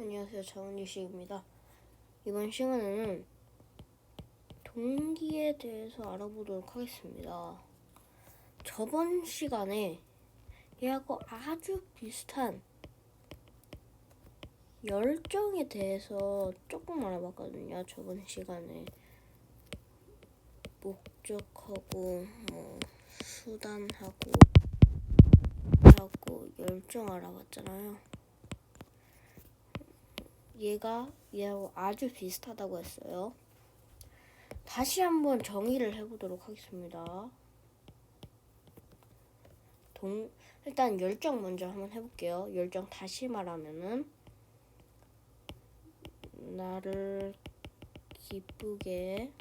안녕하세요. 장은유식입니다. 이번 시간에는 동기에 대해서 알아보도록 하겠습니다. 저번 시간에 얘하고 아주 비슷한 열정에 대해서 조금 알아봤거든요. 저번 시간에 목적하고 뭐 수단하고 하고 열정 알아봤잖아요. 얘가 얘하고 아주 비슷하다고 했어요. 다시 한번 정의를 해보도록 하겠습니다. 동 일단 열정 먼저 한번 해볼게요. 열정 다시 말하면은 나를 기쁘게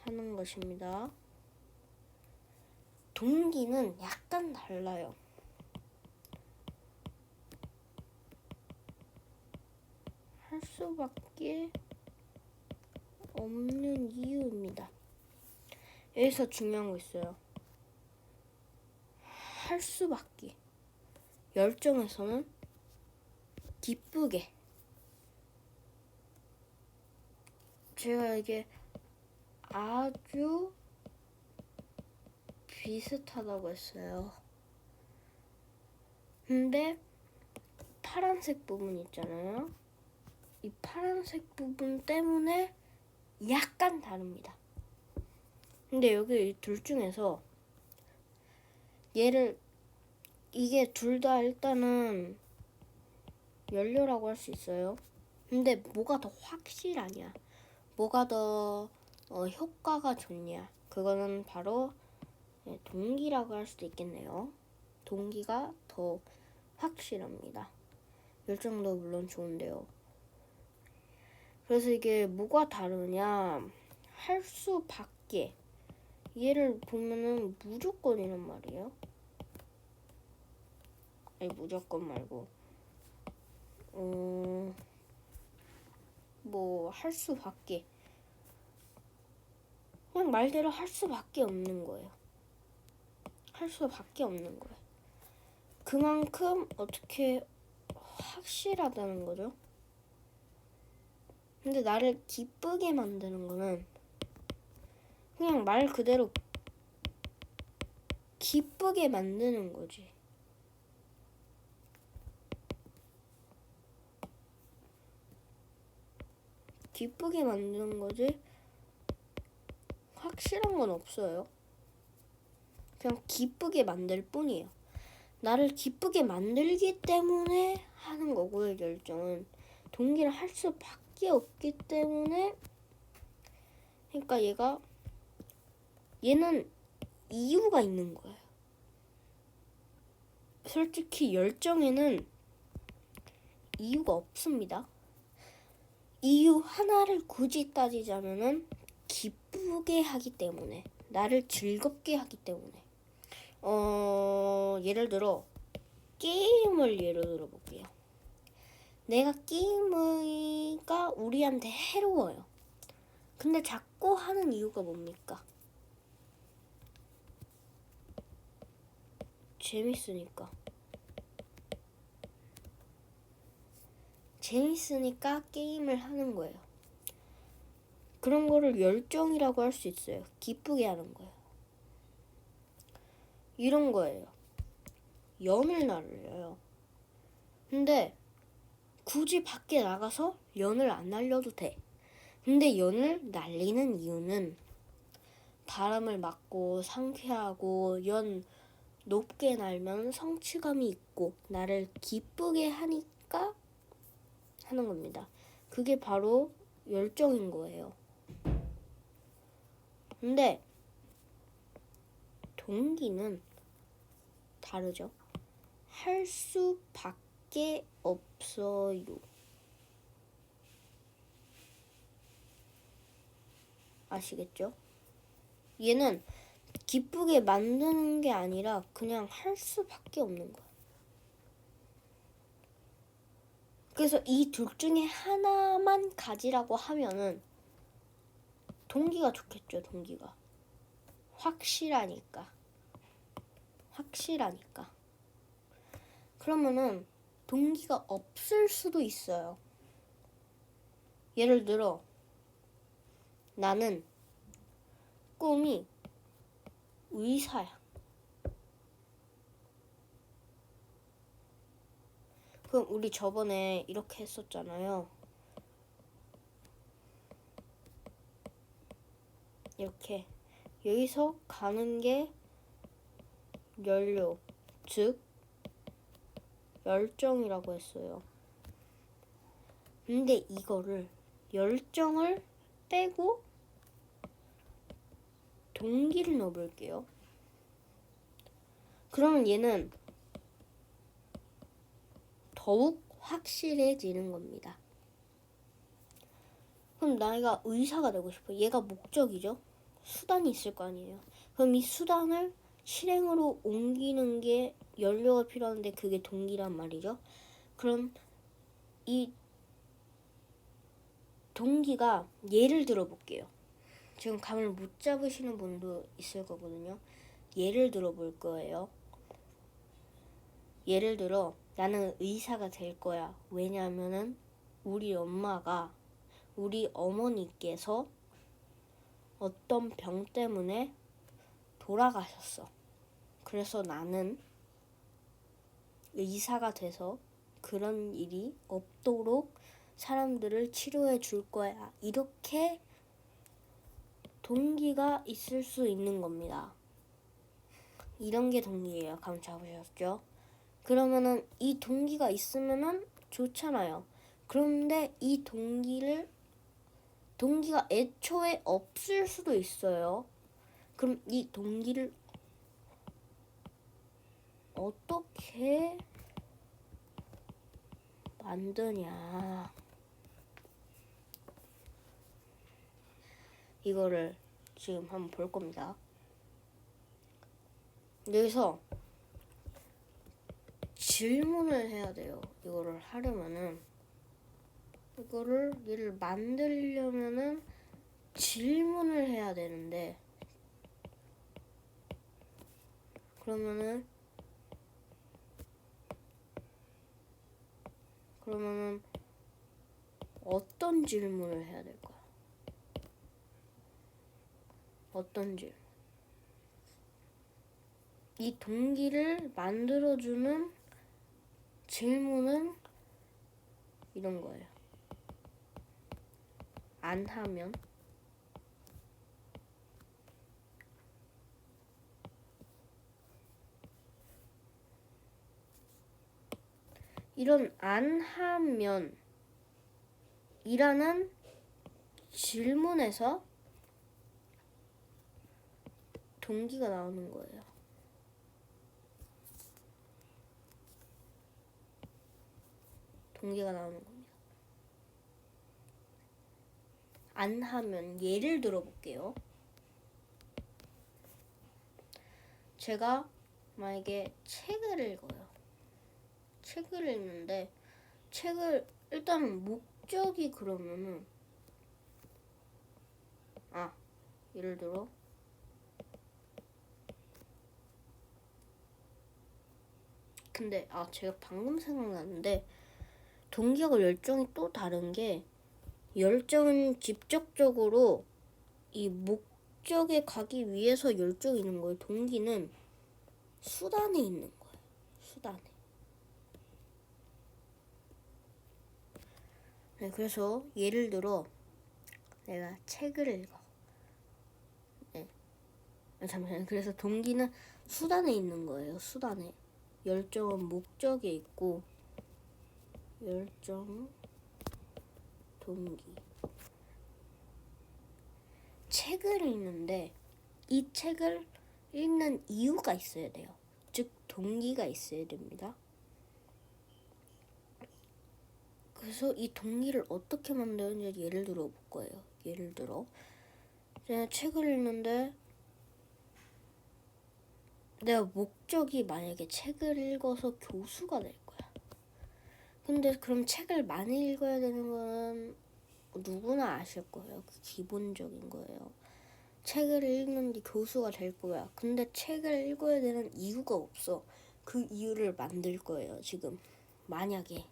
하는 것입니다. 동기는 약간 달라요. 수밖에 없는 이유입니다. 여기서 중요한 거 있어요. 할 수밖에. 열정에서는 기쁘게. 제가 이게 아주 비슷하다고 했어요. 근데 파란색 부분 있잖아요. 이 파란색 부분 때문에 약간 다릅니다. 근데 여기 이둘 중에서 얘를 이게 둘 다 일단은 연료라고 할 수 있어요. 근데 뭐가 더 확실하냐? 뭐가 더 어, 효과가 좋냐? 그거는 바로 네, 동기라고 할 수도 있겠네요. 동기가 더 확실합니다. 열정도 물론 좋은데요. 그래서 이게 뭐가 다르냐? 할 수 밖에. 얘를 보면은 무조건이란 말이에요. 아니 무조건 말고. 어, 뭐 할 수밖에. 그냥 말대로 할 수밖에 없는 거예요. 할 수밖에 없는 거예요. 그만큼 어떻게 확실하다는 거죠. 근데 나를 기쁘게 만드는 거는 그냥 말 그대로 기쁘게 만드는 거지. 기쁘게 만드는 거지. 확실한 건 없어요. 그냥 기쁘게 만들 뿐이에요. 나를 기쁘게 만들기 때문에 하는 거고요, 열정은. 동기를 할 수밖에 없기 때문에 그러니까 얘가 얘는 이유가 있는 거예요. 솔직히 열정에는 이유가 없습니다. 이유 하나를 굳이 따지자면은 기쁘게 하기 때문에 나를 즐겁게 하기 때문에 어 예를 들어 게임을 예로 들어 볼게요. 내가 게임가 우리한테 해로워요. 근데 자꾸 하는 이유가 뭡니까? 재밌으니까. 재밌으니까 게임을 하는 거예요. 그런 거를 열정이라고 할 수 있어요. 기쁘게 하는 거예요. 이런 거예요. 연을 날려요. 근데 굳이 밖에 나가서 연을 안 날려도 돼. 근데 연을 날리는 이유는 바람을 맞고 상쾌하고 연 높게 날면 성취감이 있고 나를 기쁘게 하니까 하는 겁니다. 그게 바로 열정인 거예요. 근데 동기는 다르죠. 할 수밖에 없어요. 아시겠죠? 얘는 기쁘게 만드는 게 아니라 그냥 할 수밖에 없는 거야. 그래서 이 둘 중에 하나만 가지라고 하면은 동기가 좋겠죠, 동기가. 확실하니까. 확실하니까. 그러면은 동기가 없을 수도 있어요. 예를 들어 나는 꿈이 의사야. 그럼 우리 저번에 이렇게 했었잖아요. 이렇게 여기서 가는 게 연료, 즉 열정이라고 했어요. 근데 이거를 열정을 빼고 동기를 넣어볼게요. 그러면 얘는 더욱 확실해지는 겁니다. 그럼 나이가 의사가 되고 싶어. 얘가 목적이죠. 수단이 있을 거 아니에요. 그럼 이 수단을 실행으로 옮기는 게 연료가 필요한데 그게 동기란 말이죠. 그럼 이 동기가 예를 들어 볼게요. 지금 감을 못 잡으시는 분도 있을 거거든요. 예를 들어 볼 거예요. 예를 들어 나는 의사가 될 거야. 왜냐하면은 우리 엄마가 우리 어머니께서 어떤 병 때문에 돌아가셨어. 그래서 나는 의사가 돼서 그런 일이 없도록 사람들을 치료해 줄 거야. 이렇게 동기가 있을 수 있는 겁니다. 이런 게 동기예요. 감 잡으셨죠? 그러면은 이 동기가 있으면은 좋잖아요. 그런데 이 동기를 동기가 애초에 없을 수도 있어요. 그럼 이 동기를 어떻게 만드냐? 이거를 지금 한번 볼 겁니다. 여기서 질문을 해야 돼요. 이거를 하려면은 이거를 얘를 만들려면은 질문을 해야 되는데 그러면은 그러면은 어떤 질문을 해야 될까요? 어떤 질문? 이 동기를 만들어주는 질문은 이런 거예요. 안 하면 이런 안 하면 이라는 질문에서 동기가 나오는 거예요. 동기가 나오는 겁니다. 안 하면 예를 들어 볼게요. 제가 만약에 책을 읽어요. 책을 읽는데 책을 일단 목적이 그러면은 아 예를 들어 근데 아 제가 방금 생각났는데 동기하고 열정이 또 다른 게 열정은 직접적으로 이 목적에 가기 위해서 열정이 있는 거예요. 동기는 수단에 있는 거예요. 수단에. 네, 그래서 예를 들어 내가 책을 읽어. 네. 아, 잠시만요. 그래서 동기는 수단에 있는 거예요. 수단에. 열정은 목적에 있고 열정 동기 책을 읽는데 이 책을 읽는 이유가 있어야 돼요. 즉 동기가 있어야 됩니다. 그래서 이 동기를 어떻게 만드는지 예를 들어 볼 거예요. 예를 들어 제가 책을 읽는데 내가 목적이 만약에 책을 읽어서 교수가 될 거야. 근데 그럼 책을 많이 읽어야 되는 건 누구나 아실 거예요. 그 기본적인 거예요. 책을 읽는 게 교수가 될 거야. 근데 책을 읽어야 되는 이유가 없어. 그 이유를 만들 거예요. 지금 만약에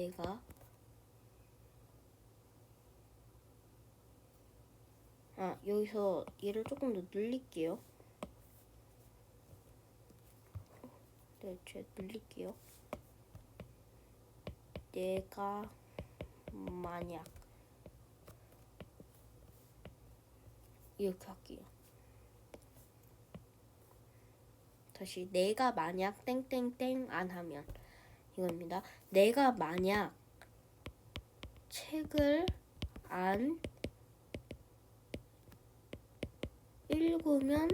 내가 아 여기서 얘를 조금 더 늘릴게요. 네, 제가 늘릴게요. 내가 만약 이렇게 할게요. 다시 내가 만약 땡땡땡 안 하면 이겁니다. 내가 만약 책을 안 읽으면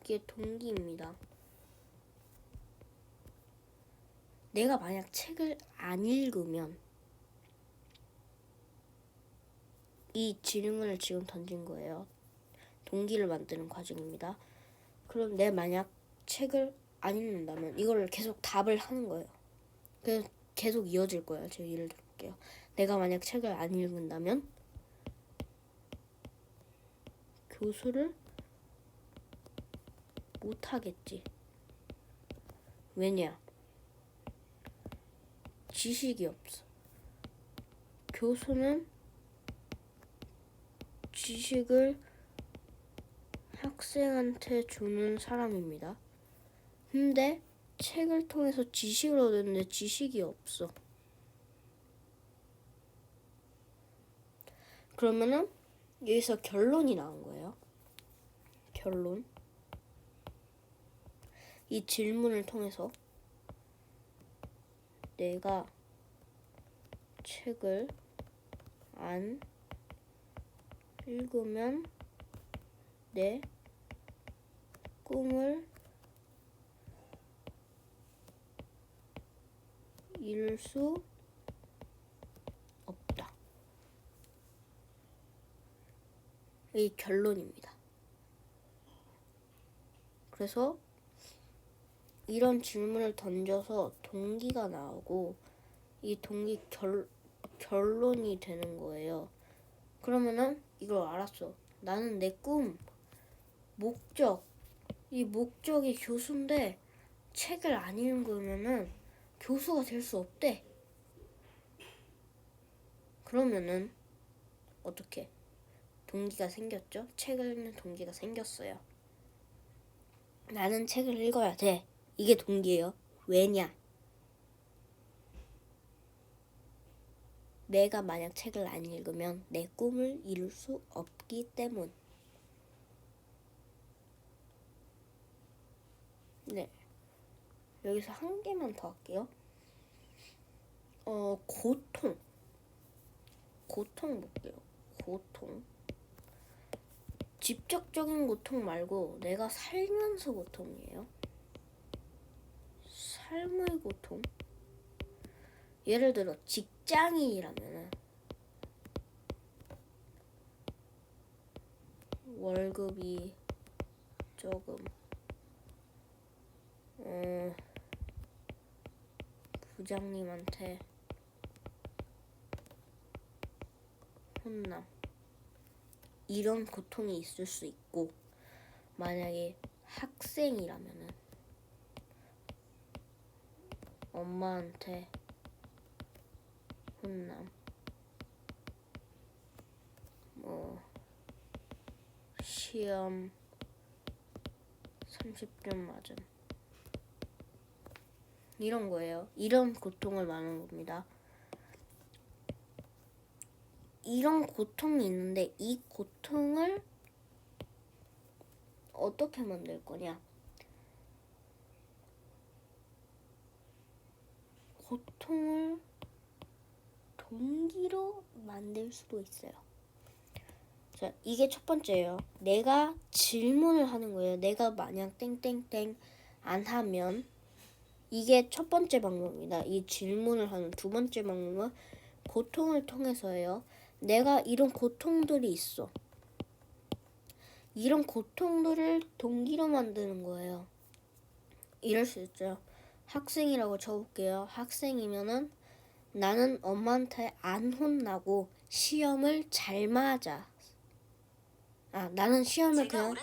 이게 동기입니다. 내가 만약 책을 안 읽으면 이 질문을 지금 던진 거예요. 동기를 만드는 과정입니다. 그럼 내 만약 책을 안 읽는다면 이걸 계속 답을 하는 거예요. 그래서 계속 이어질 거예요. 제가 예를 들어볼게요. 내가 만약 책을 안 읽는다면 교수를 못 하겠지. 왜냐? 지식이 없어. 교수는 지식을 학생한테 주는 사람입니다. 근데 책을 통해서 지식을 얻었는데 지식이 없어. 그러면은 여기서 결론이 나온 거예요. 결론. 이 질문을 통해서 내가 책을 안 읽으면 내 꿈을 이룰 수 없다. 이 결론입니다. 그래서 이런 질문을 던져서 동기가 나오고 이 동기 결, 결론이 되는 거예요. 그러면은 이걸 알았어. 나는 내 꿈, 목적, 이 목적이 교수인데 책을 안 읽으면은 교수가 될 수 없대. 그러면은 어떻게? 동기가 생겼죠? 책을 읽는 동기가 생겼어요. 나는 책을 읽어야 돼. 이게 동기예요. 왜냐? 내가 만약 책을 안 읽으면 내 꿈을 이룰 수 없기 때문. 네. 여기서 한 개만 더 할게요. 어, 고통. 고통 볼게요. 고통. 직접적인 고통 말고 내가 살면서 고통이에요. 삶의 고통. 예를 들어 직장인이라면은 월급이 조금 어, 부장님한테 혼나 이런 고통이 있을 수 있고 만약에 학생이라면은 엄마한테 혼남. 뭐 시험 30점 맞음 이런 거예요. 이런 고통을 말하는 겁니다. 이런 고통이 있는데 이 고통을 어떻게 만들 거냐? 고통을 동기로 만들 수도 있어요. 자, 이게 첫 번째예요. 내가 질문을 하는 거예요. 내가 만약 땡땡땡 안 하면 이게 첫 번째 방법입니다. 이 질문을 하는 두 번째 방법은 고통을 통해서예요. 내가 이런 고통들이 있어. 이런 고통들을 동기로 만드는 거예요. 이럴 수 있죠. 학생이라고 쳐볼게요. 학생이면은 나는 엄마한테 안 혼나고 시험을 잘 맞아. 아, 아 나는 시험을 그냥.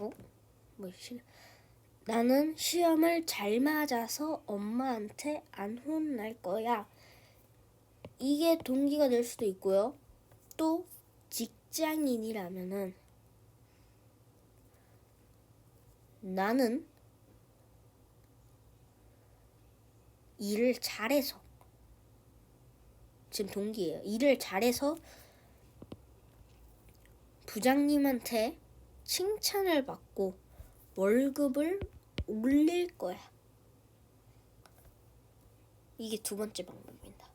어? 뭐 시... 나는 시험을 잘 맞아서 엄마한테 안 혼날 거야. 이게 동기가 될 수도 있고요. 또 직장인이라면은 나는 일을 잘해서 지금 동기예요. 일을 잘해서 부장님한테 칭찬을 받고 월급을 올릴 거야. 이게 두 번째 방법입니다.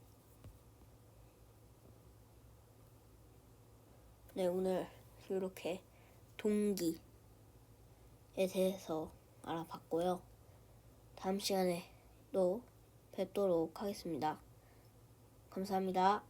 네, 오늘 이렇게 동기에 대해서 알아봤고요. 다음 시간에 또 뵙도록 하겠습니다. 감사합니다.